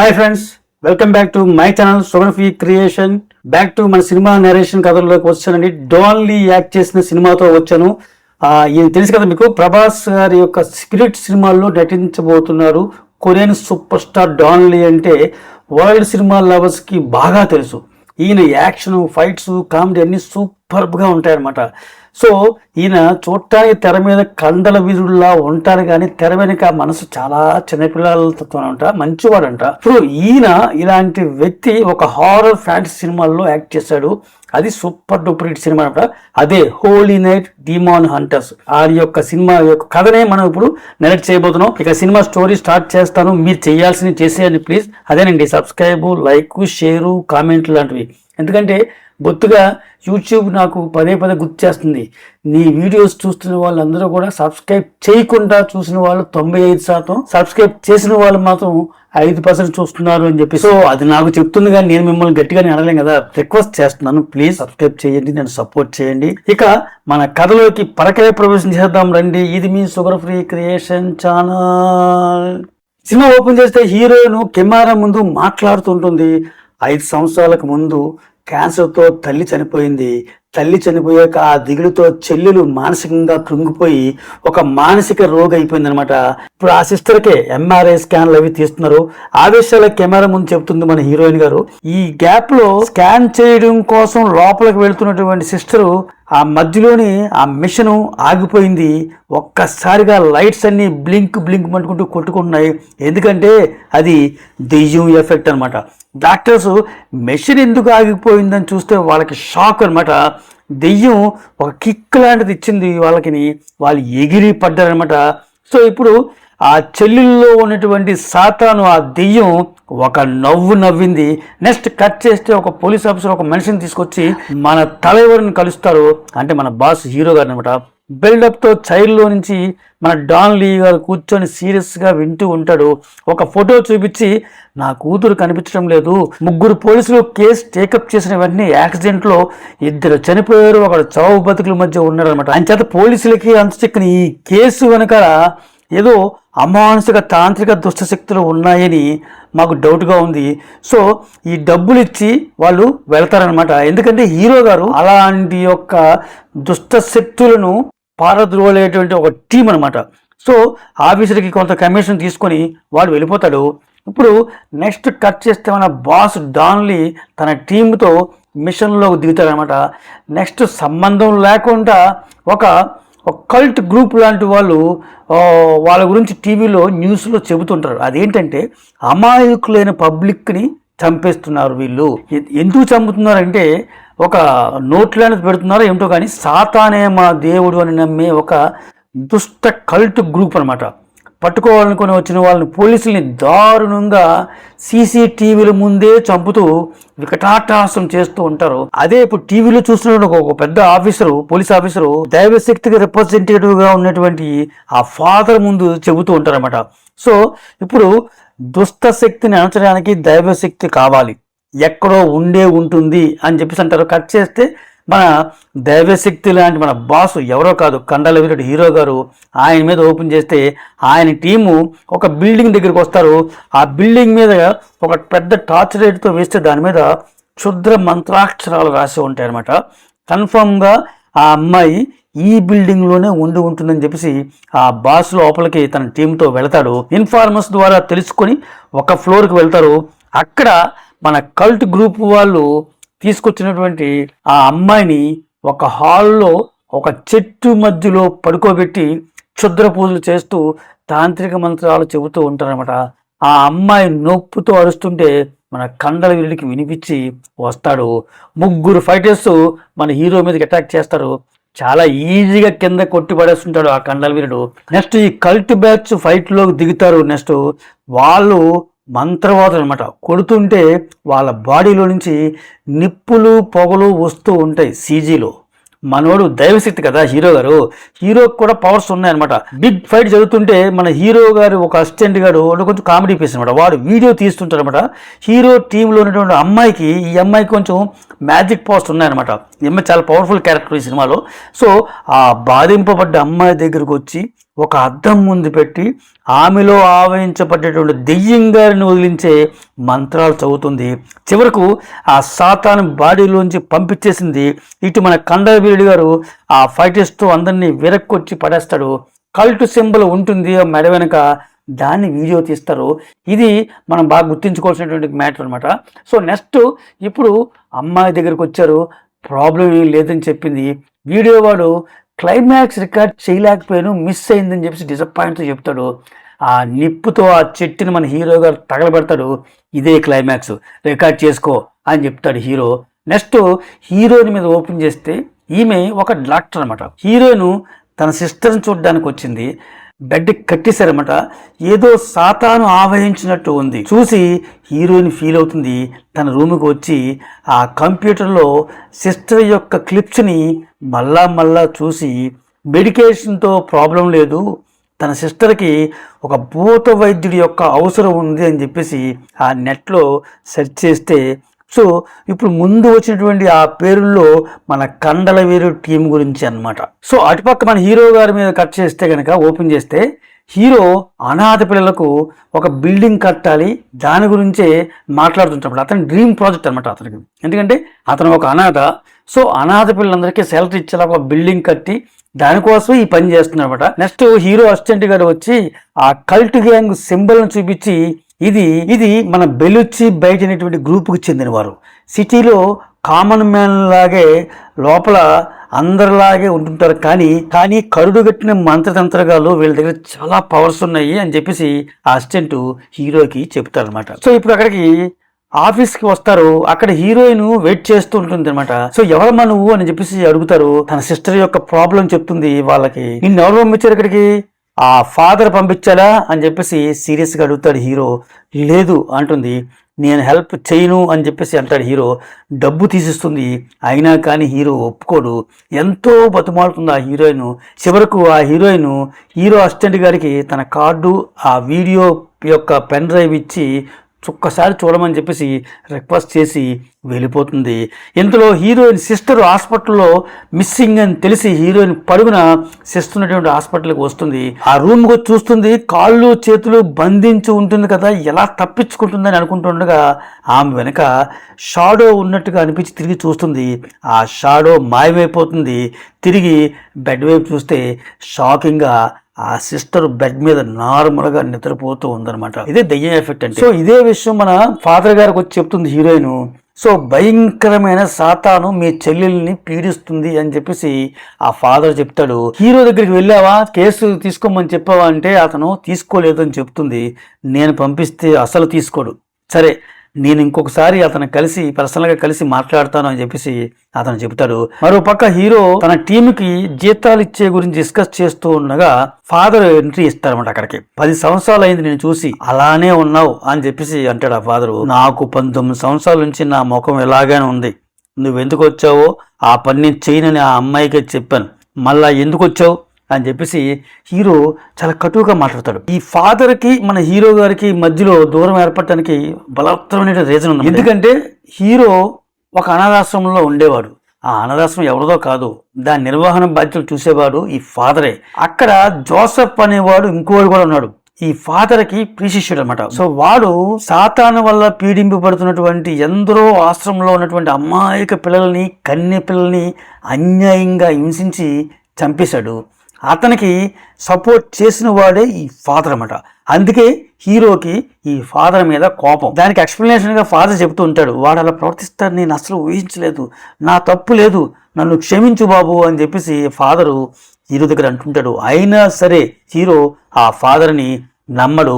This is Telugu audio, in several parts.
Hi friends welcome back to my channel సోగ్రఫీ creation back to మన సినిమా నరేషన్ కథల్లోకి వచ్చానండి. డాన్లీ యాక్ట్ చేసిన సినిమాతో వచ్చాను. ఇది తెలుసు కదా మీకు ప్రభాస్ గారి యొక్క స్పిరిట్ సినిమాల్లో నటించబోతున్నారు. Korean super star Don Lee అంటే వరల్డ్ సినిమా లవర్స్కి బాగా తెలుసు. ఈయన యాక్షన్ ఫైట్స్ కామెడీ అన్ని సూపర్గా ఉంటాయన్నమాట. సో ఈయన చూడటానికి తెర మీద కండల వీరుల్లా ఉంటారు కానీ తెర వెనుక మనసు చాలా చిన్నపిల్లలతో అంట మంచివాడంట. ఇప్పుడు ఈయన ఇలాంటి వ్యక్తి ఒక హారర్ ఫ్యాంటసీ సినిమాల్లో యాక్ట్ చేశాడు. అది సూపర్ డూపర్ హిట్ సినిమా అనమాట అదే హోలీ నైట్ డిమాన్ హంటర్స్ ఆ యొక్క సినిమా యొక్క కథనే మనం ఇప్పుడు నెలెక్ట్ చేయబోతున్నాం. ఇక సినిమా స్టోరీ స్టార్ట్ చేస్తాను. మీరు చేయాల్సింది చేసేయండి ప్లీజ్ అదేనండి సబ్స్క్రైబ్ లైక్ షేరు కామెంట్ లాంటివి. ఎందుకంటే బొత్తుగా యూట్యూబ్ నాకు పదే పదే గుర్తు చేస్తుంది. నీ వీడియోస్ చూస్తున్న వాళ్ళందరూ కూడా సబ్స్క్రైబ్ చేయకుండా చూసిన వాళ్ళు తొంభై ఐదు శాతం సబ్స్క్రైబ్ చేసిన వాళ్ళు మాత్రం ఐదు పర్సెంట్ చూస్తున్నారు అని చెప్పి సో అది నాకు చెప్తుంది కానీ నేను మిమ్మల్ని గట్టిగానే అడగలేం కదా. రిక్వెస్ట్ చేస్తున్నాను ప్లీజ్ సబ్స్క్రైబ్ చేయండి నేను సపోర్ట్ చేయండి. ఇక మన కథలోకి పరకాయ ప్రవేశం చేద్దాం రండి. ఇది మీ sugar free creation channel cinema open చేస్తే హీరోయిన్ కెమెరా ముందు మాట్లాడుతుంటుంది. ఐదు సంవత్సరాలకు ముందు క్యాన్సర్తో తల్లి చనిపోయింది. తల్లి చనిపోయాక ఆ దిగులుతో చెల్లెలు మానసికంగా కృంగిపోయి ఒక మానసిక రోగ అయిపోయిందనమాట ఇప్పుడు ఆ సిస్టర్కే ఎంఆర్ఐ స్కాన్లు అవి తీస్తున్నారు. ఆవేశాల కెమెరా ముందు చెప్తుంది మన హీరోయిన్ గారు. ఈ గ్యాప్లో స్కాన్ చేయడం కోసం లోపలికి వెళ్తున్నటువంటి సిస్టరు ఆ మధ్యలోని ఆ మిషన్ ఆగిపోయింది. ఒక్కసారిగా లైట్స్ అన్ని బ్లింక్ బ్లింక్ అంటుకుంటూ కొట్టుకుంటున్నాయి. ఎందుకంటే అది దెయ్యం ఎఫెక్ట్ అనమాట డాక్టర్స్ మెషిన్ ఎందుకు ఆగిపోయిందని చూస్తే వాళ్ళకి షాక్ అన్నమాట. దెయ్యం ఒక కిక్ లాంటిది ఇచ్చింది వాళ్ళకిని. వాళ్ళు ఎగిరి పడ్డారనమాట సో ఇప్పుడు ఆ చెల్లెల్లో ఉన్నటువంటి సాతాను ఆ దెయ్యం ఒక నవ్వు నవ్వింది. నెక్స్ట్ కట్ చేస్తే ఒక పోలీస్ ఆఫీసర్ ఒక మనిషిని తీసుకొచ్చి మన తలెవరిని కలుస్తారు? అంటే మన బాస్ హీరో గారు అనమాట బిల్డప్తో చైల్డ్లో నుంచి మన డాన్ లీ గారు కూర్చొని సీరియస్గా వింటూ ఉంటాడు. ఒక ఫోటో చూపించి నా కూతురు కనిపించడం లేదు. ముగ్గురు పోలీసులు కేసు టేకప్ చేసిన వెంటనే యాక్సిడెంట్లో ఇద్దరు చనిపోయారు. ఒకడు చావు బతుకుల మధ్య ఉన్నారనమాట ఆయన చేత పోలీసులకి అంత చిక్కని ఈ కేసు వెనకాల ఏదో అమానుషిక తాంత్రిక దుష్టశక్తులు ఉన్నాయని మాకు డౌట్గా ఉంది. సో ఈ డబ్బులు ఇచ్చి వాళ్ళు వెళ్తారనమాట ఎందుకంటే హీరో గారు అలాంటి యొక్క దుష్ట శక్తులను పారద్రోలేటువంటి ఒక టీం అనమాట సో ఆఫీసర్కి కొంత కమిషన్ తీసుకొని వాడు వెళ్ళిపోతాడు. ఇప్పుడు నెక్స్ట్ కట్ చేస్తే మన బాస్ డాన్లీ తన టీంతో మిషన్లోకి దిగుతాడనమాట నెక్స్ట్ సంబంధం లేకుండా ఒక కల్ట్ గ్రూప్ లాంటి వాళ్ళు వాళ్ళ గురించి టీవీలో న్యూస్లో చెబుతుంటారు. అదేంటంటే అమాయకులైన పబ్లిక్ని చంపేస్తున్నారు వీళ్ళు. ఎందుకు చంపుతున్నారంటే ఒక నోట్లాంటి పెడుతున్నారో ఏమిటో కానీ సాతానే మా దేవుడు అని నమ్మే ఒక దుష్ట కల్ట్ గ్రూప్ అన్నమాట. పట్టుకోవాలనుకుని వచ్చిన వాళ్ళని పోలీసుల్ని దారుణంగా సీసీటీవీల ముందే చంపుతూ వికటాటాసం చేస్తూ ఉంటారు. అదే ఇప్పుడు టీవీలో చూస్తున్న ఒక పెద్ద ఆఫీసరు పోలీస్ ఆఫీసరు దైవశక్తికి రిప్రజెంటేటివ్గా ఉన్నటువంటి ఆ ఫాదర్ ముందు చెబుతూ ఉంటారన్నమాట. సో ఇప్పుడు దుష్ట శక్తిని అణచడానికి దైవశక్తి కావాలి. ఎక్కడో ఉండే ఉంటుంది అని చెప్పేసి అంటారు. కట్ చేస్తే మన దైవశక్తి లాంటి మన బాసు ఎవరో కాదు కండలవీరుడు హీరో గారు ఆయన మీద ఓపెన్ చేస్తే ఆయన టీము ఒక బిల్డింగ్ దగ్గరికి వస్తారు. ఆ బిల్డింగ్ మీద ఒక పెద్ద టార్చ్ రేట్తో వేస్తే దాని మీద క్షుద్ర మంత్రాక్షరాలు రాసి ఉంటాయన్నమాట. కన్ఫామ్గా ఆ అమ్మాయి ఈ బిల్డింగ్లోనే ఉండి ఉంటుందని చెప్పేసి ఆ బాస్ లోపలికి తన టీంతో వెళతాడు. ఇన్ఫార్మర్స్ ద్వారా తెలుసుకొని ఒక ఫ్లోర్కి వెళ్తారు. అక్కడ మన కల్ట్ గ్రూప్ వాళ్ళు తీసుకొచ్చినటువంటి ఆ అమ్మాయిని ఒక హాల్లో ఒక చెట్టు మధ్యలో పడుకోబెట్టి క్షుద్ర పూజలు చేస్తూ తాంత్రిక మంత్రాలు చెబుతూ ఉంటారనమాట ఆ అమ్మాయి నొప్పుతో అరుస్తుంటే మన కండల వీరుడికి వినిపించి వస్తాడు. ముగ్గురు ఫైటర్స్ మన హీరో మీదకి అటాక్ చేస్తారు. చాలా ఈజీగా కింద కొట్టి పడేస్తుంటాడు ఆ కండల వీరుడు నెక్స్ట్ ఈ కల్ట్ బ్యాచ్ ఫైట్లోకి దిగుతారు. నెక్స్ట్ వాళ్ళు మంత్రవాదులు అనమాట కొడుతుంటే వాళ్ళ బాడీలో నుంచి నిప్పులు పొగలు వస్తూ ఉంటాయి సీజీలో. మనోడు దైవశక్తి కదా హీరో గారు. హీరోకి కూడా పవర్స్ ఉన్నాయన్నమాట. బిగ్ ఫైట్ జరుగుతుంటే మన హీరో గారు ఒక అసిస్టెంట్ గారు వాడు కొంచెం కామెడీ పీస్ అనమాట వాడు వీడియో తీస్తుంటారనమాట హీరో టీంలో ఉన్నటువంటి అమ్మాయికి ఈ అమ్మాయికి కొంచెం మ్యాజిక్ పవర్స్ ఉన్నాయన్నమాట. ఈ అమ్మాయి చాలా పవర్ఫుల్ క్యారెక్టర్ ఈ సినిమాలో. సో ఆ బాధింపబడ్డ అమ్మాయి దగ్గరకు వచ్చి ఒక అద్దం ముందు పెట్టి ఆమెలో ఆవహించబడ్డటువంటి దెయ్యం గారిని వదిలించే మంత్రాలు చదువుతుంది. చివరకు ఆ సాతాను బాడీలోంచి పంపించేసింది. ఇటు మన కండవీరుడు గారు ఆ ఫైటర్స్తో అందరినీ విరక్కొచ్చి పడేస్తాడు. కల్ట్ సింబల్ ఉంటుంది ఆ మెడ వెనక. దాన్ని వీడియో తీస్తారు. ఇది మనం బాగా గుర్తుంచుకోవాల్సినటువంటి మ్యాటర్ అనమాట సో నెక్స్ట్ ఇప్పుడు అమ్మాయి దగ్గరికి వచ్చారు. ప్రాబ్లం ఏం లేదని చెప్పింది. వీడియో వాడు క్లైమాక్స్ రికార్డ్ చేయలేకపోయాను మిస్ అయిందని చెప్పేసి డిసప్పాయింట్తో చెప్తాడు. ఆ నిప్పుతో ఆ చెట్టుని మన హీరో గారు తగలబెడతాడు. ఇదే క్లైమాక్స్. రికార్డ్ చేసుకో అని చెప్తాడు హీరో. నెక్స్ట్ హీరోయిన్ మీద ఓపెన్ చేస్తే ఈమె ఒక డాక్టర్ అనమాట హీరోయిన్ తన సిస్టర్ని చూడడానికి వచ్చింది బెడ్ కట్టేశారన్నమాట. ఏదో సాతాను ఆవహించినట్టు ఉంది. చూసి హీరోయిన్ ఫీల్ అవుతుంది. తన రూమ్కి వచ్చి ఆ కంప్యూటర్లో సిస్టర్ యొక్క క్లిప్స్ని మళ్ళా మళ్ళా చూసి మెడికేషన్తో ప్రాబ్లం లేదు. తన సిస్టర్కి ఒక భూత వైద్యుడి యొక్క అవసరం ఉంది అని చెప్పేసి ఆ నెట్లో సెర్చ్ చేస్తే సో ఇప్పుడు ముందు వచ్చినటువంటి ఆ పేరుల్లో మన కండల వీరు టీం గురించి అన్నమాట. సో అటుపక్క మన హీరో గారి మీద కట్ చేస్తే కనుక ఓపెన్ చేస్తే హీరో అనాథ పిల్లలకు ఒక బిల్డింగ్ కట్టాలి దాని గురించే మాట్లాడుతుంటాడు అతని డ్రీమ్ ప్రాజెక్ట్ అనమాట అతనికి. ఎందుకంటే అతను ఒక అనాథ. సో అనాథ పిల్లలందరికీ సెలరీ ఇచ్చేలా ఒక బిల్డింగ్ కట్టి దానికోసం ఈ పని చేస్తున్నారన్నమాట నెక్స్ట్ హీరో అసిస్టెంట్ గారు వచ్చి ఆ కల్ట్ గ్యాంగ్ సింబల్ని చూపించి ఇది ఇది మన బెలుచి బయట అనేటువంటి గ్రూప్కి చెందినవారు. సిటీలో కామన్ మ్యాన్ లాగే లోపల అందరిలాగే ఉంటుంటారు. కానీ కానీ కరుడు కట్టిన మంత్రతంత్రగాలు వీళ్ళ దగ్గర చాలా పవర్స్ ఉన్నాయి అని చెప్పేసి ఆ అసిస్టెంట్ హీరోకి చెప్తారనమాట సో ఇప్పుడు అక్కడికి ఆఫీస్కి వస్తారు. అక్కడ హీరోయిన్ వెయిట్ చేస్తూ ఉంటుంది అనమాట సో ఎవరమ్మా నువ్వు అని చెప్పేసి అడుగుతారు. తన సిస్టర్ యొక్క ప్రాబ్లం చెప్తుంది వాళ్ళకి. నిన్ను ఎవరు పంపించారు ఇక్కడికి? ఆ ఫాదర్ పంపించాలా అని చెప్పేసి సీరియస్గా అడుగుతాడు హీరో. లేదు అంటుంది. నేను హెల్ప్ చేయను అని చెప్పేసి అంటాడు హీరో. డబ్బు తీసిస్తుంది. అయినా కానీ హీరో ఒప్పుకోడు. ఎంతో బతుమాడుతుంది ఆ హీరోయిన్. చివరకు ఆ హీరోయిన్ హీరో అసిస్టెంట్ గారికి తన కార్డు ఆ వీడియో యొక్క పెన్ డ్రైవ్ ఇచ్చి ఒక్కసారి చూడమని చెప్పేసి రిక్వెస్ట్ చేసి వెళ్ళిపోతుంది. ఇంతలో హీరోయిన్ సిస్టర్ హాస్పిటల్లో మిస్సింగ్ అని తెలిసి హీరోయిన్ పరుగున సిస్టర్ ఉన్నటువంటి హాస్పిటల్కి వస్తుంది. ఆ రూమ్ వచ్చి చూస్తుంది కాళ్ళు చేతులు బంధించి ఉంటుంది కదా ఎలా తప్పించుకుంటుందని అనుకుంటుండగా ఆమె వెనక షాడో ఉన్నట్టుగా అనిపించి తిరిగి చూస్తుంది. ఆ షాడో మాయమైపోతుంది. తిరిగి బెడ్ వైపు చూస్తే షాకింగ్గా ఆ సిస్టర్ బెడ్ మీద నార్మల్గా నిద్రపోతూ ఉందన్నమాట. ఇదే దెయ్యం ఎఫెక్ట్ అంటే. సో ఇదే విషయం మన ఫాదర్ గారికి వచ్చి చెప్తుంది హీరోయిన్. సో భయంకరమైన సాతాను మీ చెల్లెల్ని పీడిస్తుంది అని చెప్పేసి ఆ ఫాదర్ చెప్తాడు. హీరో దగ్గరికి వెళ్ళావా? కేసు తీసుకోమని చెప్పావా అంటే అతను తీసుకోలేదు అని చెప్తుంది. నేను పంపిస్తే అసలు తీసుకోడు. సరే నేను ఇంకొకసారి అతను కలిసి పర్సనల్గా కలిసి మాట్లాడతాను అని చెప్పేసి అతను చెబుతాడు. మరో పక్క హీరో తన టీంకి జీతాలు ఇచ్చే గురించి డిస్కస్ చేస్తూ ఉండగా ఫాదర్ ఎంట్రీ ఇస్తారన్నమాట అక్కడికి. పది సంవత్సరాలు అయింది నేను చూసి అలానే ఉన్నావు అని చెప్పేసి అంటాడు ఆ ఫాదరు నాకు పంతొమ్మిది సంవత్సరాల నుంచి నా ముఖం ఎలాగానే ఉంది. నువ్వు ఎందుకు వచ్చావో ఆ పని నేను చేయనని ఆ అమ్మాయికే చెప్పాను. మళ్ళా ఎందుకు వచ్చావు? అని చెప్పేసి హీరో చాలా కటువుగా మాట్లాడతాడు. ఈ ఫాదర్కి మన హీరో గారికి మధ్యలో దూరం ఏర్పడటానికి బలవత్తరమైన రీజన్ ఉంది ఎందుకంటే హీరో ఒక అనాథాశ్రమంలో ఉండేవాడు. ఆ అనాథాశ్రమం ఎవరిదో కాదు. దాని నిర్వహణ బాధ్యతలు చూసేవాడు ఈ ఫాదరే. అక్కడ జోసఫ్ అనేవాడు ఇంకోడు కూడా ఉన్నాడు. ఈ ఫాదర్కి ప్రీశిష్యుడు అనమాట సో వాడు సాతాన వల్ల పీడింపబడుతున్నటువంటి ఎందరో ఆశ్రమంలో ఉన్నటువంటి అమ్మాయిక పిల్లల్ని కన్య పిల్లల్ని అన్యాయంగా హింసించి చంపేశాడు. అతనికి సపోర్ట్ చేసిన వాడే ఈ ఫాదర్ అనమాట అందుకే హీరోకి ఈ ఫాదర్ మీద కోపం. దానికి ఎక్స్ప్లెనేషన్గా ఫాదర్ చెబుతూ ఉంటాడు వాడు అలా ప్రవర్తిస్తాడు నేను అసలు ఊహించలేదు నా తప్పు లేదు నన్ను క్షమించు బాబు అని చెప్పేసి ఫాదరు హీరో దగ్గర అంటుంటాడు. అయినా సరే హీరో ఆ ఫాదర్ని నమ్మడు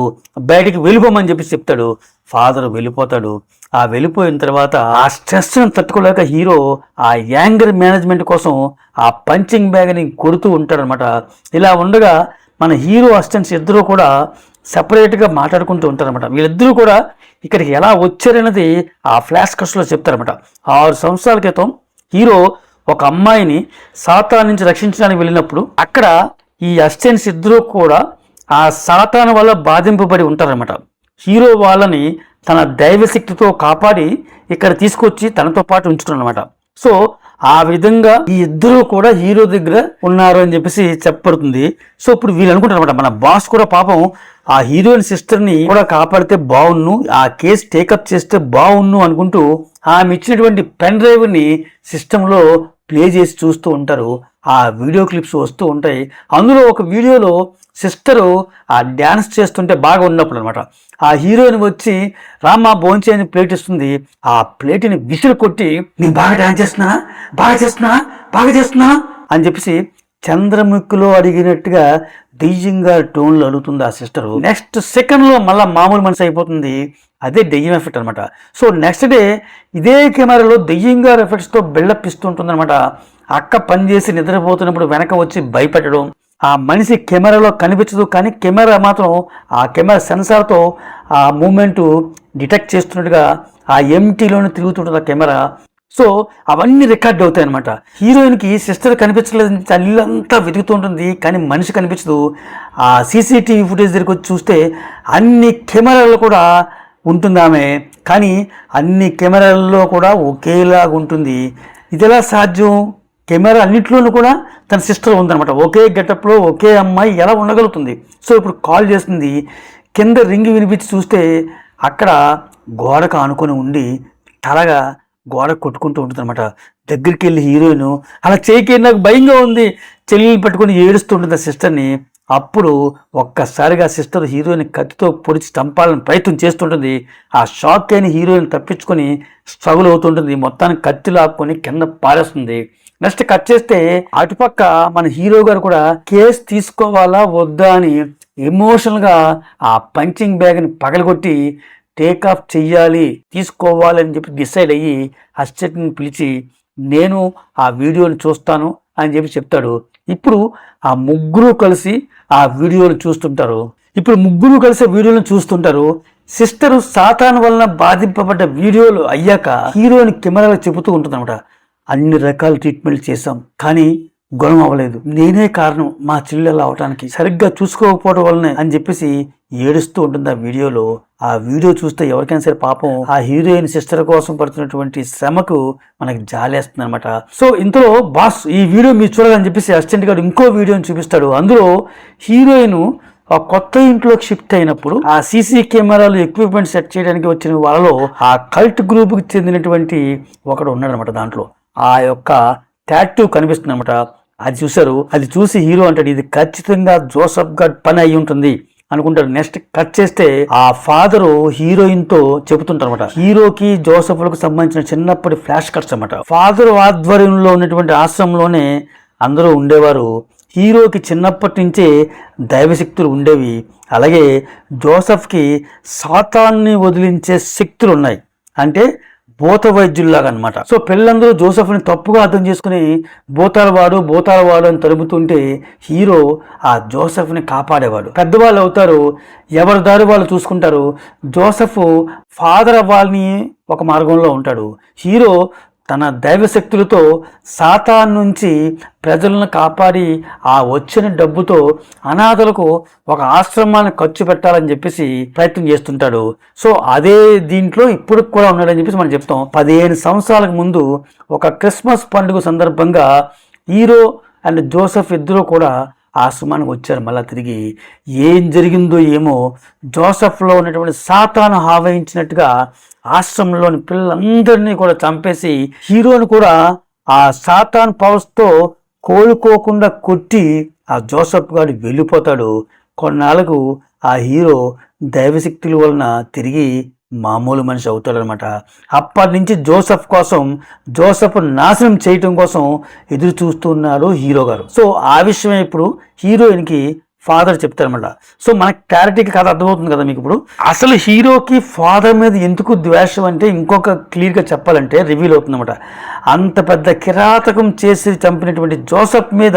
బయటికి వెళ్ళిపోమని చెప్పి చెప్తాడు. ఫాదర్ వెళ్ళిపోతాడు. ఆ వెళ్ళిపోయిన తర్వాత ఆ స్ట్రెస్ని తట్టుకోలేక హీరో ఆ యాంగర్ మేనేజ్మెంట్ కోసం ఆ పంచింగ్ బ్యాగ్ని కొడుతూ ఉంటాడనమాట ఇలా ఉండగా మన హీరో అసిస్టెంట్స్ ఇద్దరూ కూడా సపరేట్గా మాట్లాడుకుంటూ ఉంటారనమాట వీళ్ళిద్దరూ కూడా ఇక్కడికి ఎలా వచ్చారనేది ఆ ఫ్లాష్ కస్ట్లో చెప్తారనమాట ఆరు సంవత్సరాల క్రితం హీరో ఒక అమ్మాయిని సాతాన్ నుంచి రక్షించడానికి వెళ్ళినప్పుడు అక్కడ ఈ అసిస్టెంట్స్ ఇద్దరూ కూడా ఆ సాతాన్ వల్ల బాధింపబడి ఉంటారనమాట హీరో వాళ్ళని తన దైవశక్తితో కాపాడి ఇక్కడ తీసుకొచ్చి తనతో పాటు ఉంచుతాడనమాట సో ఆ విధంగా ఈ ఇద్దరు కూడా హీరో దగ్గర ఉన్నారు అని చెప్పేసి చెప్పబడుతుంది. సో ఇప్పుడు వీళ్ళు అనుకుంటారు అనమాట మన బాస్ కూడా పాపం ఆ హీరోయిన్ సిస్టర్ని కూడా కాపాడితే బాగున్ను ఆ కేసు టేకప్ చేస్తే బాగున్ను అనుకుంటూ ఆమె ఇచ్చినటువంటి పెన్ డ్రైవ్ని సిస్టంలో ప్లే చేసి చూస్తూ ఉంటారు. ఆ వీడియో క్లిప్స్ వస్తూ ఉంటాయి. అందులో ఒక వీడియోలో సిస్టరు ఆ డ్యాన్స్ చేస్తుంటే బాగా ఉన్నప్పుడు అనమాట ఆ హీరోయిన్ వచ్చి రామ భోంచేని ప్లేట్ ఇస్తుంది. ఆ ప్లేట్ని విసిరి కొట్టి నేను బాగా డ్యాన్స్ చేస్తున్నా బాగా చేస్తున్నా బాగా చేస్తున్నా అని చెప్పేసి చంద్రముఖిలో అడిగినట్టుగా దెయ్యంగా టోన్లు అడుగుతుంది ఆ సిస్టర్. నెక్స్ట్ సెకండ్లో మళ్ళీ మామూలు మనిషి అయిపోతుంది. అదే దెయ్యం ఎఫెక్ట్ అనమాట సో నెక్స్ట్ డే ఇదే కెమెరాలో దెయ్యంగా ఎఫెక్ట్స్తో బిల్డప్ ఇస్తుంటుంది అనమాట అక్క పనిచేసి నిద్రపోతున్నప్పుడు వెనక వచ్చి భయపెట్టడం ఆ మనిషి కెమెరాలో కనిపించదు కానీ కెమెరా మాత్రం ఆ కెమెరా సెన్సార్తో ఆ మూమెంట్ డిటెక్ట్ చేస్తున్నట్టుగా ఆ ఎంటీలోనే తిరుగుతుంటుంది ఆ కెమెరా. సో అవన్నీ రికార్డ్ అవుతాయి అనమాట హీరోయిన్కి సిస్టర్ కనిపించలేదు తల్లంతా వెతుకుతూ ఉంటుంది కానీ మనిషి కనిపించదు. ఆ సీసీటీవీ ఫుటేజ్ దగ్గరికి వచ్చి చూస్తే అన్ని కెమెరాలు కూడా ఉంటుంది ఆమె. కానీ అన్ని కెమెరాల్లో కూడా ఒకేలాగా ఉంటుంది ఇది ఎలా సాధ్యం? కెమెరా అన్నింటిలోనూ కూడా తన సిస్టర్ ఉందనమాట ఒకే గెటప్లో ఒకే అమ్మాయి ఎలా ఉండగలుగుతుంది? సో ఇప్పుడు కాల్ చేస్తుంది. కింద రింగ్ వినిపించి చూస్తే అక్కడ గోడకు ఆనుకొని ఉండి తలగా గోడ కొట్టుకుంటూ ఉంటుంది అనమాట దగ్గరికి వెళ్ళి హీరోయిన్ అలా చేయకి నాకు భయంగా ఉంది. చెల్లెలు పట్టుకొని ఏడుస్తూ ఉంటుంది ఆ సిస్టర్ని. అప్పుడు ఒక్కసారిగా సిస్టర్ హీరోయిన్ కత్తితో పొడిచి చంపాలని ప్రయత్నం చేస్తుంటుంది. ఆ షాక్ అయిన హీరోయిన్ తప్పించుకొని స్ట్రగుల్ అవుతుంటుంది. మొత్తాన్ని కత్తి లాక్కొని కింద పారేస్తుంది. నెక్స్ట్ కట్ చేస్తే అటుపక్క మన హీరో గారు కూడా కేసు తీసుకోవాలా వద్దా అని ఎమోషనల్గా ఆ పంచింగ్ బ్యాగ్ని పగలగొట్టి టేక్ ఆఫ్ చెయ్యాలి తీసుకోవాలి అని చెప్పి డిసైడ్ అయ్యి అసిస్టెంట్ని పిలిచి నేను ఆ వీడియోని చూస్తాను అని చెప్పి చెప్తాడు. ఇప్పుడు ఆ ముగ్గురు కలిసి ఆ వీడియోని చూస్తుంటారు. ఇప్పుడు ముగ్గురు కలిసి వీడియోని చూస్తుంటారు. సిస్టర్ సాతాన్ వలన బాధింపబడ్డ వీడియోలు అయ్యాక హీరోని కెమెరాలో చెబుతూ ఉంటుంది అనమాట అన్ని రకాల ట్రీట్మెంట్లు చేశాం. కానీ గుణం అవ్వలేదు. నేనే కారణం మా చెల్లెలు అవటానికి. సరిగ్గా చూసుకోకపోవడం వల్లనే అని చెప్పేసి ఏడుస్తూ ఉంటుంది ఆ వీడియోలో. ఆ వీడియో చూస్తే ఎవరికైనా సరే పాపం ఆ హీరోయిన్ సిస్టర్ కోసం పడుతున్నటువంటి శ్రమకు మనకి జాలేస్తుంది అనమాట సో ఇంతలో బాస్ ఈ వీడియో మీరు చూడాలని చెప్పేసి అసిస్టెంట్ గారు ఇంకో వీడియోని చూపిస్తాడు. అందులో హీరోయిన్ ఆ కొత్త ఇంట్లోకి షిఫ్ట్ అయినప్పుడు ఆ సీసీ కెమెరాలు ఎక్విప్మెంట్ సెట్ చేయడానికి వచ్చిన వాళ్ళలో ఆ కల్ట్ గ్రూప్కి చెందినటువంటి ఒకడు ఉన్నాడు అనమాట దాంట్లో. ఆ యొక్క ట్యాటూ కనిపిస్తుంది అనమాట అది చూశారు. అది చూసి హీరో అంటాడు ఇది ఖచ్చితంగా జోసఫ్ గడ్ పని అయి ఉంటుంది అనుకుంటారు నెక్స్ట్ కట్ చేస్తే ఆ ఫాదరు హీరోయిన్తో చెబుతుంటారు అనమాట హీరోకి జోసఫ్లకు సంబంధించిన చిన్నప్పటి ఫ్లాష్ కట్స్ అనమాట ఫాదర్ ఆధ్వర్యంలో ఉన్నటువంటి ఆశ్రమంలోనే అందరూ ఉండేవారు. హీరోకి చిన్నప్పటి నుంచే దైవశక్తులు ఉండేవి. అలాగే జోసఫ్కి సాతాన్ని వదిలించే శక్తులు ఉన్నాయి. అంటే భూత వైద్యుల్లాగా అనమాట సో పిల్లలందరూ జోసెఫ్ని తప్పుగా అర్థం చేసుకుని భూతాలవాడు భూతాలవాడు అని తరుముతుంటే హీరో ఆ జోసెఫ్ని కాపాడేవాడు. పెద్దవాళ్ళు అవుతారు ఎవరి దారి వాళ్ళు చూసుకుంటారు జోసఫ్ ఫాదర్ అవ్వాలని ఒక మార్గంలో ఉంటాడు. హీరో తన దైవశక్తులతో సాతాన్ నుంచి ప్రజలను కాపాడి ఆ వచ్చిన డబ్బుతో అనాథలకు ఒక ఆశ్రమాన్ని ఖర్చు పెట్టాలని చెప్పేసి ప్రయత్నం చేస్తుంటాడు. సో అదే దీంట్లో ఇప్పుడు కూడా ఉన్నాడని చెప్పేసి మనం చెప్తాం. పదిహేను సంవత్సరాలకు ముందు ఒక క్రిస్మస్ పండుగ సందర్భంగా హీరో అండ్ జోసెఫ్ ఇద్దరు కూడా ఆశ్రమానికి వచ్చారు. మళ్ళీ తిరిగి ఏం జరిగిందో ఏమో జోసఫ్లో ఉన్నటువంటి సాతాను ఆవహించినట్టుగా ఆశ్రమంలోని పిల్లలందరినీ కూడా చంపేసి హీరోని కూడా ఆ సాతాన్ పవర్స్తో కోలుకోకుండా కొట్టి ఆ జోసఫ్ గారు వెళ్ళిపోతాడు. కొన్నాళ్ళకు ఆ హీరో దైవశక్తుల వలన తిరిగి మామూలు మనిషి అవుతాడనమాట అప్పటి నుంచి జోసఫ్ కోసం జోసఫ్ నాశనం చేయటం కోసం ఎదురు చూస్తున్నారు హీరో గారు. సో ఆ విషయమే ఇప్పుడు హీరోయిన్కి ఫాదర్ చెప్తారనమాట సో మనకి క్లారిటీకి కథ అర్థమవుతుంది కదా మీకు ఇప్పుడు? అసలు హీరోకి ఫాదర్ మీద ఎందుకు ద్వేషం అంటే ఇంకొక క్లియర్గా చెప్పాలంటే రివీల్ అవుతుందన్నమాట. అంత పెద్ద కిరాతకం చేసి చంపినటువంటి జోసఫ్ మీద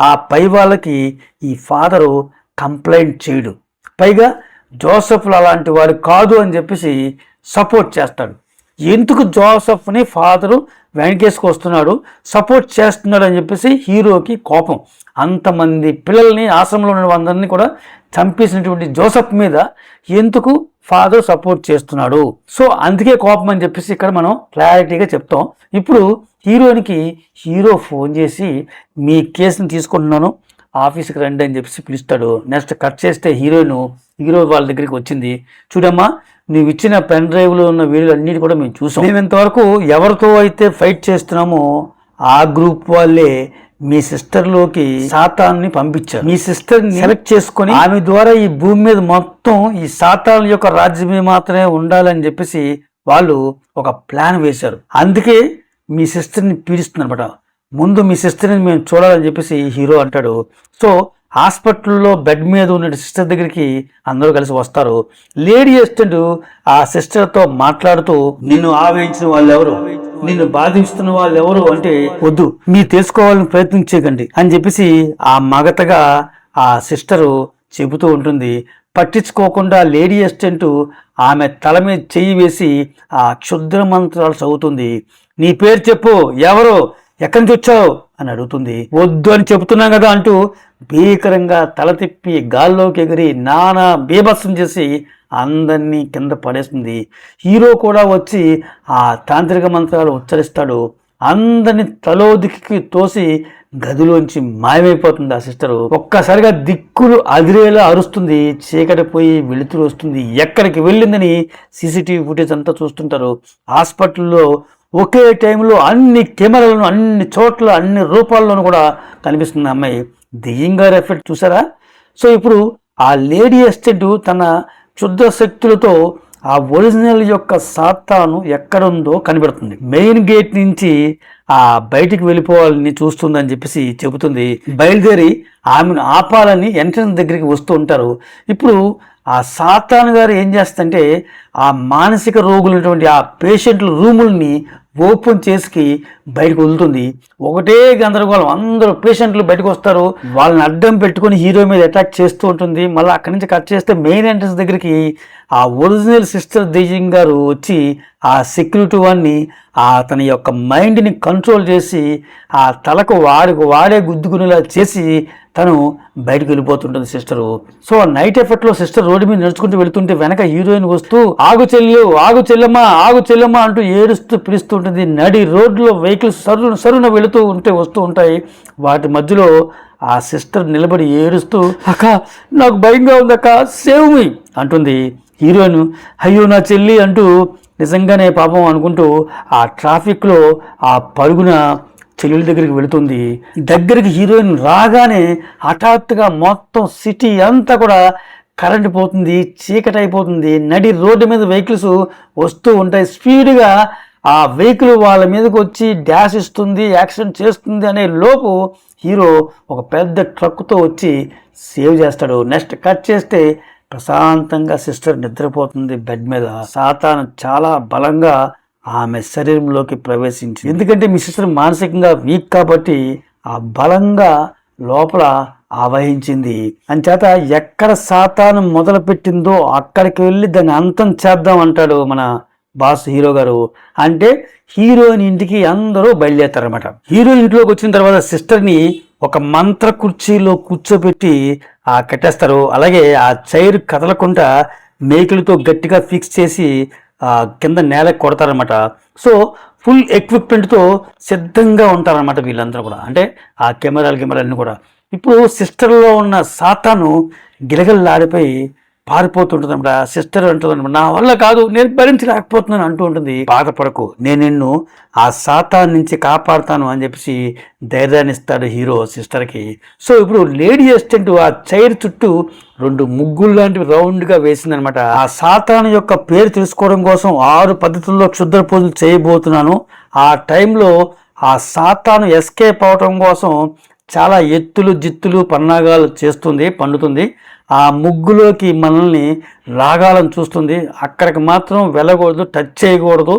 ఆ పై వాళ్ళకి ఈ ఫాదరు కంప్లైంట్ చేయడు. పైగా జోసఫ్లు అలాంటి వాడు కాదు అని చెప్పేసి సపోర్ట్ చేస్తాడు. ఎందుకు జోసఫ్ని ఫాదరు వెనకేసుకు వస్తున్నాడు? సపోర్ట్ చేస్తున్నాడు అని చెప్పేసి హీరోకి కోపం. అంతమంది పిల్లల్ని ఆశ్రమంలో ఉన్న అందరినీ కూడా చంపేసినటువంటి జోసఫ్ మీద ఎందుకు ఫాదర్ సపోర్ట్ చేస్తున్నాడు? సో అందుకే కోపం అని చెప్పేసి ఇక్కడ మనం క్లారిటీగా చెప్తాం. ఇప్పుడు హీరోయిన్కి హీరో ఫోన్ చేసి మీ కేసుని తీసుకుంటున్నాను. ఆఫీస్కి రండి అని చెప్పేసి పిలుస్తాడు. నెక్స్ట్ కట్ చేస్తే హీరోయిన్ హీరో వాళ్ళ దగ్గరికి వచ్చింది. చూడమ్మా నువ్వు ఇచ్చిన పెన్ డ్రైవ్లో ఉన్న వీడియోలు అన్నిటి కూడా మేము చూసాం. మేము ఇంతవరకు ఎవరితో అయితే ఫైట్ చేస్తున్నామో ఆ గ్రూప్ వాళ్ళే మీ సిస్టర్లోకి సాతాన్ని పంపించారు. మీ సిస్టర్ని సెలెక్ట్ చేసుకొని ఆమె ద్వారా ఈ భూమి మీద మొత్తం ఈ సాతాన్ యొక్క రాజ్యమే మాత్రమే ఉండాలని చెప్పేసి వాళ్ళు ఒక ప్లాన్ వేశారు. అందుకే మీ సిస్టర్ని పీడిస్తుంది అనమాట ముందు మీ సిస్టర్ని మేము చూడాలని చెప్పేసి హీరో అంటాడు. సో హాస్పిటల్లో బెడ్ మీద ఉన్న సిస్టర్ దగ్గరికి అందరూ కలిసి వస్తారు. లేడీ అసిస్టెంట్ ఆ సిస్టర్తో మాట్లాడుతూ నిన్ను ఆవేయించిన వాళ్ళు ఎవరు నిన్ను బాధిస్తున్న వాళ్ళు ఎవరు అంటే వద్దు మీరు తెలుసుకోవాలని ప్రయత్నించేయకండి అని చెప్పేసి ఆ మగతగా ఆ సిస్టరు చెబుతూ ఉంటుంది. పట్టించుకోకుండా లేడీ అసిస్టెంట్ ఆమె తల మీద చెయ్యి వేసి ఆ క్షుద్ర మంత్రాలు చదువుతుంది. నీ పేరు చెప్పు ఎవరు? ఎక్కడి నుంచి వచ్చావు? అని అడుగుతుంది. వద్దు అని చెబుతున్నాం కదా అంటూ భీకరంగా తల తిప్పి గాల్లోకి ఎగిరి నానా బీభత్సం చేసి అందరినీ కింద పడేస్తుంది. హీరో కూడా వచ్చి ఆ తాంత్రిక మంత్రాలు ఉచ్చరిస్తాడు. అందరిని తలో దిక్కి తోసి గదిలోంచి మాయమైపోతుంది ఆ సిస్టరు. ఒక్కసారిగా దిక్కులు అదిరేలా అరుస్తుంది. చీకటి పోయి వెలుతురు వస్తుంది. ఎక్కడికి వెళ్ళిందని సీసీటీవీ ఫుటేజ్ అంతా చూస్తుంటారు. హాస్పిటల్లో ఒకే టైంలో అన్ని కెమెరాలను అన్ని చోట్ల అన్ని రూపాల్లోనూ కూడా కనిపిస్తుంది. అమ్మాయి దెయ్యంగా ఎఫెక్ట్ చూసారా? సో ఇప్పుడు ఆ లేడీ అసిస్టెంట్ తన క్షుద్ర శక్తులతో ఆ ఒరిజినల్ యొక్క సాత్తాను ఎక్కడుందో కనిపెడుతుంది. మెయిన్ గేట్ నుంచి ఆ బయటికి వెళ్ళిపోవాలని చూస్తుందని చెప్పేసి చెబుతుంది. బయలుదేరి ఆమెను ఆపాలని ఎంట్రన్స్ దగ్గరికి వస్తూ ఉంటారు. ఇప్పుడు ఆ సాతాను గారు ఏం చేస్తుంటే ఆ మానసిక రోగులైనటువంటి ఆ పేషెంట్ల రూముల్ని ఓపెన్ చేసి బయటకు వదులుతుంది. ఒకటే గందరగోళం. అందరూ పేషెంట్లు బయటకు వస్తారు. వాళ్ళని అడ్డం పెట్టుకొని హీరో మీద అటాక్ చేస్తూ ఉంటుంది. మళ్ళీ అక్కడి నుంచి కట్ చేస్తే మెయిన్ ఎంట్రన్స్ దగ్గరికి ఆ ఒరిజినల్ సిస్టర్ దెయ్యం గారు వచ్చి ఆ సెక్యూరిటీ వాడిని ఆ తన యొక్క మైండ్ని కంట్రోల్ చేసి ఆ తలకు వాడికి వాడే గుద్దుకునేలా చేసి తను బయటకు వెళ్ళిపోతుంటుంది సిస్టరు. సో నైట్ ఎఫెక్ట్లో సిస్టర్ రోడ్డు మీద నడుచుకుంటూ వెళుతుంటే వెనక హీరోయిన్ వస్తూ ఆగు చెల్లు ఆగు చెల్లెమ్మా ఆగు చెల్లెమ్మా అంటూ ఏడుస్తూ పిలుస్తూ ఉంటుంది నడి రోడ్లో వెహికల్స్ సరు సరున వెళుతూ ఉంటే వస్తూ ఉంటాయి. వాటి మధ్యలో ఆ సిస్టర్ నిలబడి ఏడుస్తూ అక్క నాకు భయంగా ఉంది అక్క సేవ్ మీ అంటుంది. హీరోయిన్ అయ్యో నా చెల్లి అంటూ నిజంగానే పాపం అనుకుంటూ ఆ ట్రాఫిక్లో ఆ పరుగున చెల్లెల దగ్గరికి వెళుతుంది. దగ్గరికి హీరోయిన్ రాగానే హఠాత్తుగా మొత్తం సిటీ అంతా కూడా కరెంట్ పోతుంది చీకటి అయిపోతుంది. నడి రోడ్డు మీద వెహికల్స్ వస్తూ ఉంటాయి. స్పీడ్గా ఆ వెహికల్ వాళ్ళ మీదకి వచ్చి డ్యాష్ ఇస్తుంది యాక్సిడెంట్ చేస్తుంది అనే లోపు హీరో ఒక పెద్ద ట్రక్తో వచ్చి సేవ్ చేస్తాడు. నెక్స్ట్ కట్ చేస్తే ప్రశాంతంగా సిస్టర్ నిద్రపోతుంది బెడ్ మీద. సాతాను చాలా బలంగా ఆమె శరీరంలోకి ప్రవేశించింది. ఎందుకంటే మీ సిస్టర్ మానసికంగా వీక్ కాబట్టి ఆ బలంగా లోపల ఆవహించింది. అంచేత ఎక్కడ సాతాను మొదలు పెట్టిందో అక్కడికి వెళ్ళి దాన్ని అంతం చేద్దాం అంటాడు మన బాస్ హీరో గారు. అంటే హీరోయిన్ ఇంటికి అందరూ బయలుదేరతారనమాట హీరోయిన్ ఇంట్లోకి వచ్చిన తర్వాత సిస్టర్ని ఒక మంత్ర కుర్చీలో కూర్చోబెట్టి ఆ కట్టేస్తారు. అలాగే ఆ చైర్ కదలకుండా మేకులతో గట్టిగా ఫిక్స్ చేసి కింద నేల కొడతారనమాట సో ఫుల్ ఎక్విప్మెంట్తో సిద్ధంగా ఉంటారనమాట వీళ్ళందరూ కూడా. అంటే ఆ కెమెరాలు కెమెరాలన్నీ కూడా. ఇప్పుడు సిస్టర్లో ఉన్న సాతాను గిలగల్లాడిపోయి పారిపోతుంటుంది అనమాట సిస్టర్ అంటుంది నా వల్ల కాదు నేను భరించలేకపోతున్నాను అంటూ ఉంటుంది. బాధపడకు నేను నిన్ను ఆ సాతాన్ నుంచి కాపాడుతాను అని చెప్పేసి ధైర్యాన్ని ఇస్తాడు హీరో సిస్టర్కి సో ఇప్పుడు లేడీ అసిస్టెంట్ ఆ చైర్ చుట్టూ రెండు ముగ్గులు లాంటివి రౌండ్గా వేసిందనమాట ఆ సాతాన్ యొక్క పేరు తెలుసుకోవడం కోసం ఆరు పద్ధతుల్లో క్షుద్ర పూజలు చేయబోతున్నాను. ఆ టైంలో ఆ సాతాను ఎస్కేప్ అవటం కోసం చాలా ఎత్తులు జిత్తులు పన్నాగాలు చేస్తుంది పండుతుంది. ఆ ముగ్గులోకి మనల్ని లాగాలని చూస్తుంది. అక్కడికి మాత్రం వెళ్ళకూడదు టచ్ చేయకూడదు.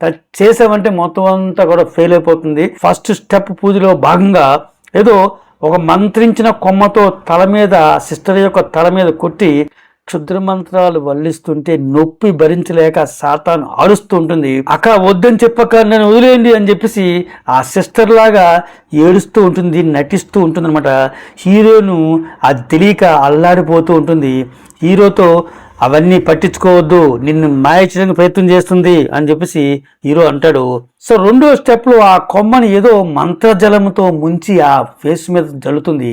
టచ్ చేసామంటే మొత్తం అంతా కూడా ఫెయిల్ అయిపోతుంది. ఫస్ట్ స్టెప్ పూజలో భాగంగా ఏదో ఒక మంత్రించిన కొమ్మతో తల మీద సిస్టర్ యొక్క తల మీద కొట్టి క్షుద్ర మంత్రాలు వల్లిస్తుంటే నొప్పి భరించలేక సాతాను అరుస్తూ ఉంటుంది. అక్క వద్దని చెప్పక నేను వదిలేయండి అని చెప్పేసి ఆ సిస్టర్ లాగా ఏడుస్తూ ఉంటుంది నటిస్తూ ఉంటుంది అనమాట హీరోను అది తెలియక అల్లాడిపోతూ ఉంటుంది. హీరోతో అవన్నీ పట్టించుకోవద్దు నిన్ను మాయ చేయడానికి ప్రయత్నం చేస్తుంది అని చెప్పేసి హీరో అంటాడు. సో రెండో స్టెప్లో ఆ కొమ్మని ఏదో మంత్రజలంతో ముంచి ఆ ఫేస్ మీద జల్లుతుంది.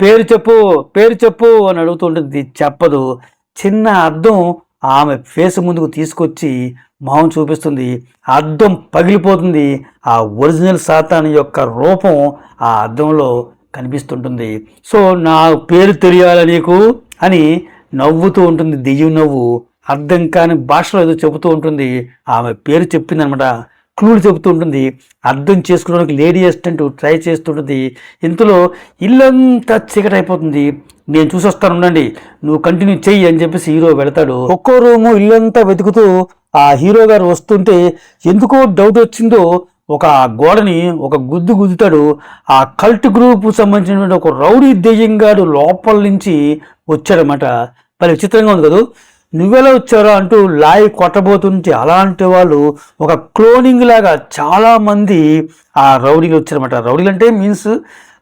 పేరు చెప్పు పేరు చెప్పు అని అడుగుతుంటుంది. చెప్పదు. చిన్న అద్దం ఆమె ఫేస్ ముందుకు తీసుకొచ్చి మొహం చూపిస్తుంది. అర్థం అద్దం పగిలిపోతుంది. ఆ ఒరిజినల్ సాతాన్ యొక్క రూపం ఆ అద్దంలో కనిపిస్తుంటుంది. సో నా పేరు తెలియాలి నీకు? అని నవ్వుతూ ఉంటుంది. దెయ్యం నవ్వు. అర్థం కాని భాషలో ఏదో చెబుతూ ఉంటుంది. ఆమె పేరు చెప్పిందనమాట. క్లూలు చెబుతూ ఉంటుంది అర్థం చేసుకోవడానికి లేడీ అసిస్టెంట్ ట్రై చేస్తుంటుంది. ఇంతలో ఇల్లంతా చీకటి అయిపోతుంది నేను చూసొస్తాను ఉండండి. నువ్వు కంటిన్యూ చెయ్యి అని చెప్పేసి హీరో వెళతాడు. ఒక్కో రూము ఇల్లంతా వెతుకుతూ ఆ హీరో గారు వస్తుంటే ఎందుకో డౌట్ వచ్చిందో. ఒక గోడని ఒక గుద్దు గుద్దుతాడు. ఆ కల్ట్ గ్రూప్కు సంబంధించినటువంటి ఒక రౌడీ దెయ్యంగాడు లోపల నుంచి వచ్చాడనమాట మరి విచిత్రంగా ఉంది కదా. నువ్వెలా వచ్చారో అంటూ లాయి కొట్టబోతుంటే అలాంటి వాళ్ళు ఒక క్లోనింగ్ లాగా చాలామంది ఆ రౌడీలు వచ్చారన్నమాట. రౌడీలు అంటే మీన్స్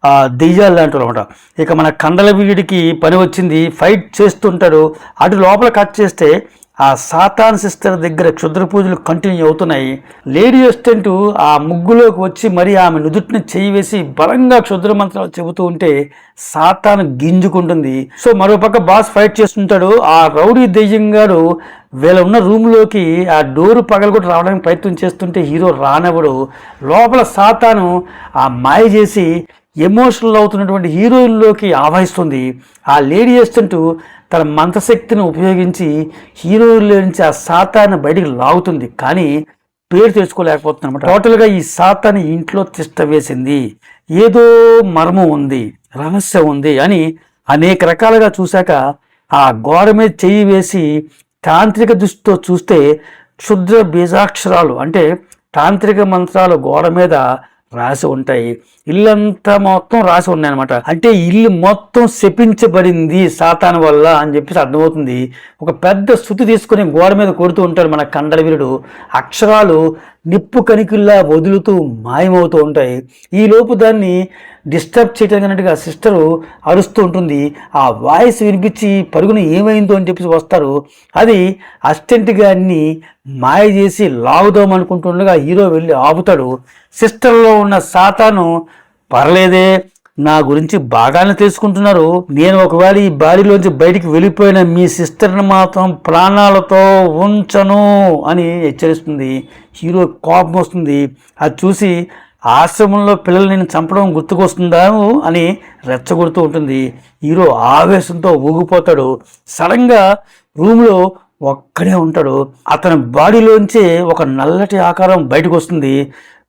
ఆ దెయ్యాలు లాంటి అనమాట ఇక మన కండల వీడికి పని వచ్చింది ఫైట్ చేస్తుంటాడు అటు లోపల కట్ చేస్తే ఆ సాతాన్ సిస్టర్ దగ్గర క్షుద్ర పూజలు కంటిన్యూ అవుతున్నాయి. లేడీ అసిస్టెంట్ ఆ ముగ్గులోకి వచ్చి మరి ఆమె నుదుటిని చేయి వేసి బలంగా క్షుద్ర మంత్రాలు చెబుతూ ఉంటే సాతాను గింజుకుంటుంది. సో మరోపక్క బాస్ ఫైట్ చేస్తుంటాడు. ఆ రౌడీ దెయ్యంగాడు వీళ్ళ ఉన్న రూమ్లోకి ఆ డోరు పగలగొట్టి రావడానికి ప్రయత్నం చేస్తుంటే హీరో రానవడు. లోపల సాతాను ఆ మాయ చేసి ఎమోషనల్ అవుతున్నటువంటి హీరోయిన్లోకి ఆవహిస్తుంది. ఆ లేడీ అసిస్టెంట్ తన మంత్రశక్తిని ఉపయోగించి హీరోయిన్లో నుంచి ఆ సాతాన్ని బయటికి లాగుతుంది. కానీ పేరు తెలుసుకోలేకపోతుంది అనమాట టోటల్గా ఈ సాతాన్ని ఇంట్లో తిష్ట వేసింది. ఏదో మర్మం ఉంది రహస్యం ఉంది అని అనేక రకాలుగా చూశాక ఆ గోడ మీద చెయ్యి వేసి తాంత్రిక దృష్టితో చూస్తే క్షుద్ర బీజాక్షరాలు అంటే తాంత్రిక మంత్రాలు గోడ మీద రాసి ఉంటాయి. ఇల్లంతా మొత్తం రాసి ఉన్నాయి అనమాట అంటే ఇల్లు మొత్తం శపించబడింది సాతాను వల్ల అని చెప్పేసి అర్థమవుతుంది. ఒక పెద్ద శృతి తీసుకుని గోడ మీద కొడుతూ ఉంటాడు మన కండలవీరుడు అక్షరాలు నిప్పు కణికిల్లా వదులుతూ మాయమవుతూ ఉంటాయి. ఈలోపు దాన్ని డిస్టర్బ్ చేయడానికి అన్నట్టుగా సిస్టరు అరుస్తూ ఉంటుంది. ఆ వాయిస్ వినిపించి పరుగున ఏమైందో అని చెప్పేసి వస్తారు. అది అసిస్టెంట్ గారిని మాయ చేసి లాగుదాం అనుకుంటుండగా హీరో వెళ్ళి ఆపుతాడు. సిస్టర్లో ఉన్న సాతాను పర్లేదే నా గురించి బాగానే తెలుసుకుంటున్నారు. నేను ఒకవేళ ఈ బాడీలోంచి బయటికి వెళ్ళిపోయిన మీ సిస్టర్ని మాత్రం ప్రాణాలతో ఉంచను అని హెచ్చరిస్తుంది. హీరో కోపం వస్తుంది. అది చూసి ఆశ్రమంలో పిల్లల్ని నేను చంపడం గుర్తుకొస్తుందా అని రెచ్చగొడుతూ ఉంటుంది. హీరో ఆవేశంతో ఊగిపోతాడు. సడన్గా రూమ్లో ఒక్కడే ఉంటాడు. అతని బాడీలోంచి ఒక నల్లటి ఆకారం బయటకు వస్తుంది.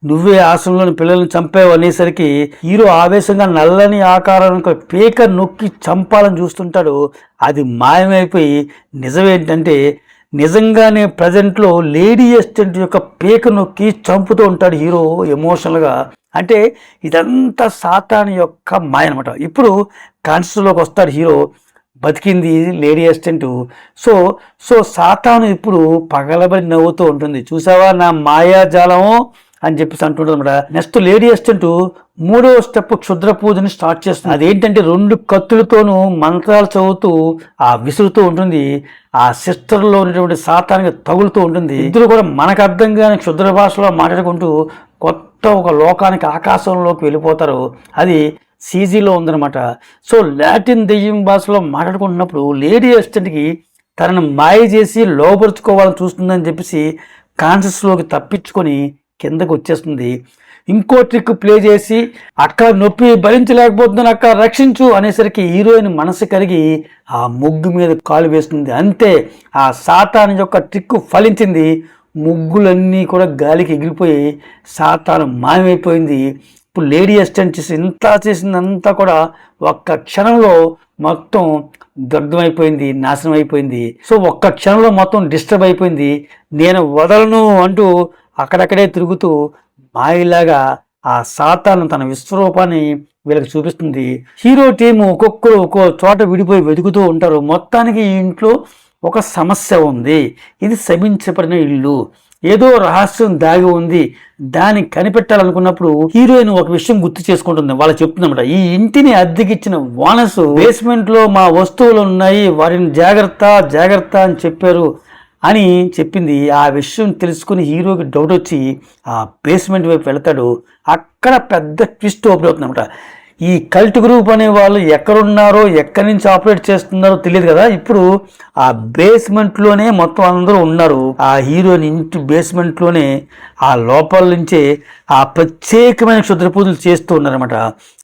నువ్వే ఆశ్రమంలోని పిల్లల్ని చంపావు? అనేసరికి హీరో ఆవేశంగా నల్లని ఆకారం పీక నొక్కి చంపాలని చూస్తుంటాడు. అది మాయమైపోయి నిజమేంటంటే నిజంగానే ప్రజెంట్లో లేడీ అసిస్టెంట్ యొక్క పీక నొక్కి చంపుతూ ఉంటాడు హీరో ఎమోషనల్గా. అంటే ఇదంతా సాతాన్ యొక్క మాయ అనమాట ఇప్పుడు కాన్స్టర్లోకి వస్తాడు హీరో. బతికింది లేడీ అసిస్టెంట్. సో సో సాతాను ఇప్పుడు పగలబడి నవ్వుతూ ఉంటుంది. చూసావా నా మాయాజాలము? అని చెప్పేసి అంటుంటుంది నెక్స్ట్ లేడీ అసిస్టెంట్ మూడవ స్టెప్ క్షుద్ర పూజని స్టార్ట్ చేస్తుంది. అదేంటంటే రెండు కత్తులతోనూ మంత్రాలు చదువుతూ ఆ విసురుతూ ఉంటుంది. ఆ సిస్టర్లో ఉన్నటువంటి సాతానికి తగులుతూ ఉంటుంది. ఇద్దరు కూడా మనకు అర్థం కాని క్షుద్ర భాషలో మాట్లాడుకుంటూ కొత్త ఒక లోకానికి ఆకాశంలోకి వెళ్ళిపోతారు. అది సీజీలో ఉందనమాట సో లాటిన్ దెయ్యం భాషలో మాట్లాడుకుంటున్నప్పుడు లేడీ అసిస్టెంట్కి తనను మాయ చేసి లోపరుచుకోవాలని చూస్తుందని చెప్పేసి కాన్షియస్లోకి తప్పించుకొని కిందకు వచ్చేస్తుంది. ఇంకో ట్రిక్ ప్లే చేసి అక్క నొప్పి భరించలేకపోతున్నాను అక్క రక్షించు అనేసరికి హీరోయిన్ మనసు కరిగి ఆ ముగ్గు మీద కాలు వేస్తుంది. అంతే ఆ సాతాను యొక్క ట్రిక్ ఫలించింది. ముగ్గులన్నీ కూడా గాలికి ఎగిరిపోయి సాతాను మాయమైపోయింది. ఇప్పుడు లేడీ అసిస్టెంట్ చేసి ఇంత చేసిందంతా కూడా ఒక్క క్షణంలో మొత్తం దగ్ధమైపోయింది నాశనం అయిపోయింది సో ఒక్క క్షణంలో మొత్తం డిస్టర్బ్ అయిపోయింది. నేను వదలను అంటూ అక్కడక్కడే తిరుగుతూ మాయలాగా ఆ సాతాను తన విశ్వరూపాన్ని వీళ్ళకి చూపిస్తుంది. హీరో టీము ఒక్కొక్కరు ఒక్కో చోట విడిపోయి వెతుకుతూ ఉంటారు. మొత్తానికి ఈ ఇంట్లో ఒక సమస్య ఉంది. ఇది శమించబడిన ఇల్లు. ఏదో రహస్యం దాగి ఉంది. దాన్ని కనిపెట్టాలనుకున్నప్పుడు హీరోయిన్ ఒక విషయం గుర్తు చేసుకుంటుంది. వాళ్ళు చెప్తుందన్నమాట ఈ ఇంటిని అద్దెకిచ్చిన ఓనర్స్ బేస్మెంట్లో మా వస్తువులు ఉన్నాయి. వాటిని జాగ్రత్త జాగ్రత్త అని చెప్పారు. అని చెప్పింది. ఆ విషయం తెలుసుకుని హీరోకి డౌట్ వచ్చి ఆ బేస్మెంట్ వైపు వెళ్తాడు. అక్కడ పెద్ద ట్విస్ట్ ఓపెన్ అవుతుందన్నమాట. ఈ కల్ట్ గ్రూప్ అనే వాళ్ళు ఎక్కడున్నారో ఎక్కడి నుంచి ఆపరేట్ చేస్తున్నారో తెలియదు కదా. ఇప్పుడు ఆ బేస్మెంట్లోనే మొత్తం అందరూ ఉన్నారు. ఆ హీరోయిన్ ఇంటి బేస్మెంట్లోనే ఆ లోపల నుంచే ఆ ప్రత్యేకమైన క్షుద్ర పూజలు చేస్తూ ఉన్నారన్నమాట.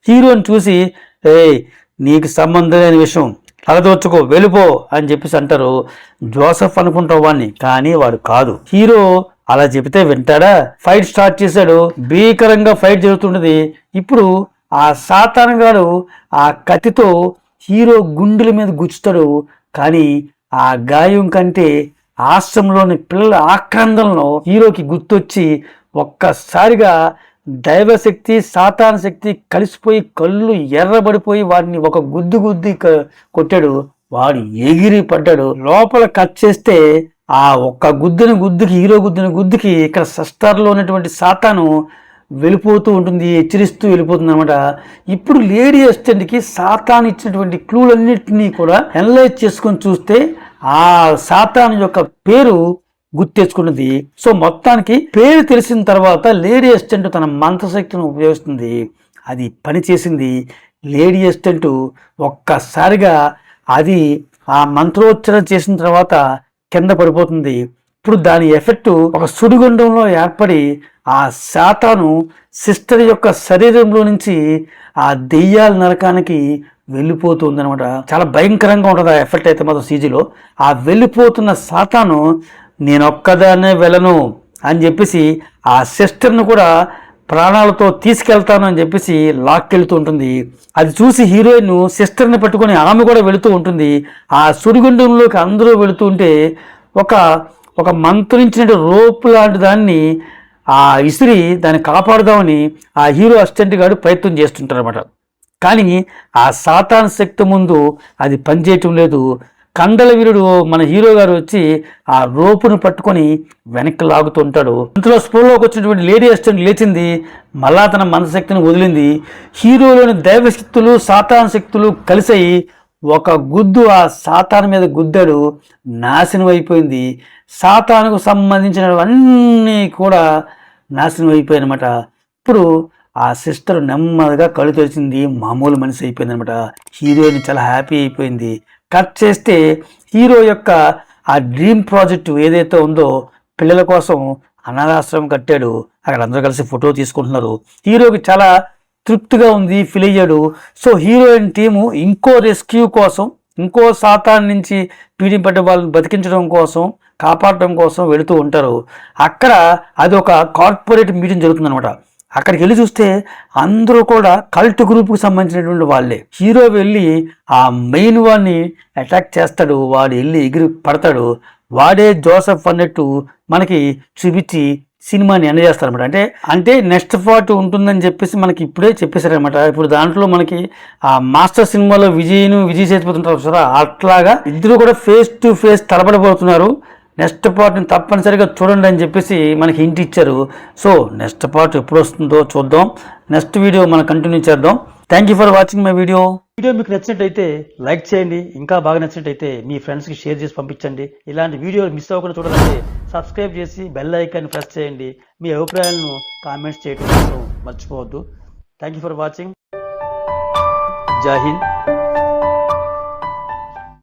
హీరోని చూసి ఏ నీకు సంబంధం లేని విషయం. తలదోచుకో వెళ్ళిపో అని చెప్పేసి అంటారు. జోసఫ్ అనుకుంటావు వాడిని కానీ వాడు కాదు. హీరో అలా చెబితే వింటాడా? ఫైట్ స్టార్ట్ చేశాడు. భీకరంగా ఫైట్ జరుగుతుంటది. ఇప్పుడు ఆ సాతాన్ గారు ఆ కత్తితో హీరో గుండెల మీద గుచ్చుతాడు. కానీ ఆ గాయం కంటే ఆశ్రమంలోని పిల్లల ఆక్రందనలో హీరోకి గుర్తొచ్చి ఒక్కసారిగా దైవశక్తి సాతాన శక్తి కలిసిపోయి కళ్ళు ఎర్రబడిపోయి వాడిని ఒక గుద్దు గుద్ది కొట్టాడు. వాడు ఎగిరి పడ్డాడు. లోపల కట్ చేస్తే ఆ ఒక్క గుద్దిన గుద్దుకి హీరో గుద్దిన గుద్దుకి ఇక్కడ సస్టార్లో ఉన్నటువంటి సాతాను వెళ్ళిపోతూ ఉంటుంది హెచ్చరిస్తూ వెళ్ళిపోతుంది అనమాట ఇప్పుడు లేడీ అసిస్టెంట్కి సాతాన్ ఇచ్చినటువంటి క్లూలన్నింటినీ కూడా అనలైజ్ చేసుకొని చూస్తే ఆ సాతాన్ యొక్క పేరు గుర్తెచ్చుకున్నది. సో మొత్తానికి పేరు తెలిసిన తర్వాత లేడీ అసిస్టెంట్ తన మంత్రశక్తిని ఉపయోగిస్తుంది. అది పని చేసింది లేడీ అసిస్టెంట్ ఒక్కసారిగా అది ఆ మంత్రోచ్చరణ చేసిన తర్వాత కింద పడిపోతుంది. ఇప్పుడు దాని ఎఫెక్ట్ ఒక సుడిగుండంలో ఏర్పడి ఆ శాతాను సిస్టర్ యొక్క శరీరంలో నుంచి ఆ దెయ్యాల నరకానికి వెళ్ళిపోతుంది అనమాట చాలా భయంకరంగా ఉంటుంది ఆ ఎఫెక్ట్ అయితే మాత్రం సీజీలో. ఆ వెళ్ళిపోతున్న శాతాను నేను వెళ్ళను అని చెప్పేసి ఆ సిస్టర్ను కూడా ప్రాణాలతో తీసుకెళ్తాను అని చెప్పేసి లాక్కెళ్తూ ఉంటుంది. అది చూసి హీరోయిన్ సిస్టర్ని పట్టుకొని ఆమె కూడా వెళుతూ ఉంటుంది. ఆ సుడిగుండంలోకి అందరూ వెళుతూ ఉంటే ఒక ఒక మంత్రించిన రోప్ లాంటి దాన్ని ఆ ఇసిరి దాన్ని కాపాడుదామని ఆ హీరో అసిస్టెంట్ గారు ప్రయత్నం చేస్తుంటారు అనమాట కానీ ఆ సాతాన్ శక్తి ముందు అది పనిచేయటం లేదు. కండల వీరుడు మన హీరో గారు వచ్చి ఆ రోపును పట్టుకొని వెనక్కి లాగుతుంటాడు ఇంతలో స్పూర్లోకి వచ్చినటువంటి లేడీ అసిస్టెంట్ లేచింది. మళ్ళా తన మనశక్తిని వదిలింది. హీరోలోని దైవశక్తులు సాతాన శక్తులు కలిసాయి ఒక గుద్దు ఆ సాతాను మీద గుద్దాడు. నాశనం అయిపోయింది. సాతానుకు సంబంధించినవన్నీ కూడా నాశనం అయిపోయాయి అనమాట ఇప్పుడు ఆ సిస్టర్ నెమ్మదిగా కళ్ళు తెరిచింది. మామూలు మనిషి అయిపోయింది అనమాట హీరోయిన్ చాలా హ్యాపీ అయిపోయింది. కట్ చేస్తే హీరో యొక్క ఆ డ్రీమ్ ప్రాజెక్ట్ ఏదైతే ఉందో పిల్లల కోసం అనాథాశ్రమం కట్టాడు. అక్కడ అందరూ కలిసి ఫోటో తీసుకుంటున్నారు. హీరోకి చాలా తృప్తిగా ఉంది ఫీల్ అయ్యాడు. సో హీరోయిన్ టీము ఇంకో రెస్క్యూ కోసం ఇంకో సాతాన్ నుంచి పీడింపడ్డ వాళ్ళని బతికించడం కోసం కాపాడడం కోసం వెళుతూ ఉంటారు. అక్కడ అది ఒక కార్పొరేట్ మీటింగ్ జరుగుతుందనమాట అక్కడికి వెళ్ళి చూస్తే అందరూ కూడా కల్ట్ గ్రూప్కి సంబంధించినటువంటి వాళ్ళే. హీరో వెళ్ళి ఆ మెయిన్ వాడిని అటాక్ చేస్తాడు వాడు వెళ్ళి ఎగిరి పడతాడు. వాడే జోసఫ్ అన్నట్టు మనకి చూపించి సినిమాని ఎండ చేస్తారనమాట అంటే అంటే నెక్స్ట్ పార్ట్ ఉంటుందని చెప్పేసి మనకి ఇప్పుడే చెప్పేశారనమాట ఇప్పుడు దాంట్లో మనకి ఆ మాస్టర్ సినిమాలో విజయ్ను విజయ్ సేతుపతుంటారు చూసారా? అట్లాగా ఇద్దరు కూడా ఫేస్ టు ఫేస్ తలపడిపోతున్నారు నెక్స్ట్ పార్ట్ని తప్పనిసరిగా చూడండి అని చెప్పేసి మనకి ఇంటి ఇచ్చారు. సో నెక్స్ట్ పార్ట్ ఎప్పుడు వస్తుందో చూద్దాం. నెక్స్ట్ వీడియో మనం కంటిన్యూ చేద్దాం. Thank you for watching my video video మీకు నచ్చినట్టయితే లైక్ చేయండి. ఇంకా బాగా నచ్చినట్టయితే మీ ఫ్రెండ్స్కి షేర్ చేసి పంపించండి. ఇలాంటి వీడియోలు మిస్ అవ్వకుండా చూడాలంటే సబ్స్క్రైబ్ చేసి బెల్ ఐకాన్ ప్రెస్ చేయండి. మీ అభిప్రాయాలను కామెంట్స్ చేయడం మర్చిపోవద్దు. థ్యాంక్ యూ ఫర్ వాచింగ్ జై హింద్